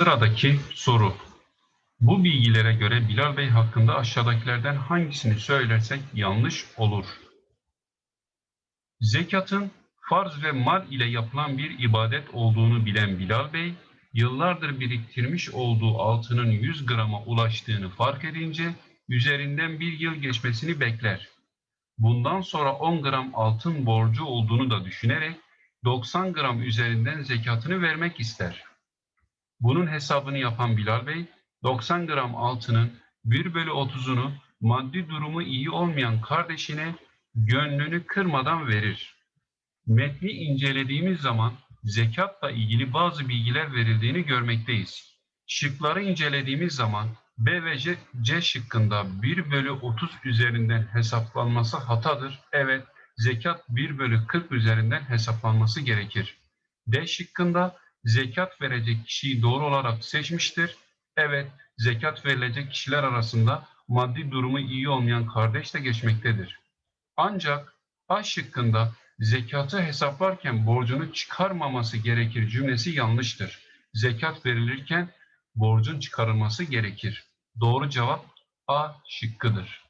Sıradaki soru. Bu bilgilere göre Bilal Bey hakkında aşağıdakilerden hangisini söylersek yanlış olur? Zekatın farz ve mal ile yapılan bir ibadet olduğunu bilen Bilal Bey, yıllardır biriktirmiş olduğu altının 100 grama ulaştığını fark edince üzerinden bir yıl geçmesini bekler. Bundan sonra 10 gram altın borcu olduğunu da düşünerek 90 gram üzerinden zekatını vermek ister. Bunun hesabını yapan Bilal Bey, 90 gram altının 1 bölü 30'unu maddi durumu iyi olmayan kardeşine gönlünü kırmadan verir. Metni incelediğimiz zaman zekatla ilgili bazı bilgiler verildiğini görmekteyiz. Şıkları incelediğimiz zaman B ve C, C şıkkında 1 bölü 30 üzerinden hesaplanması hatadır. Evet, zekat 1 bölü 40 üzerinden hesaplanması gerekir. D şıkkında zekat verecek kişiyi doğru olarak seçmiştir. Evet, zekat verilecek kişiler arasında maddi durumu iyi olmayan kardeş de geçmektedir. Ancak A şıkkında zekatı hesaplarken borcunu çıkarmaması gerekir cümlesi yanlıştır. Zekat verilirken borcun çıkarılması gerekir. Doğru cevap A şıkkıdır.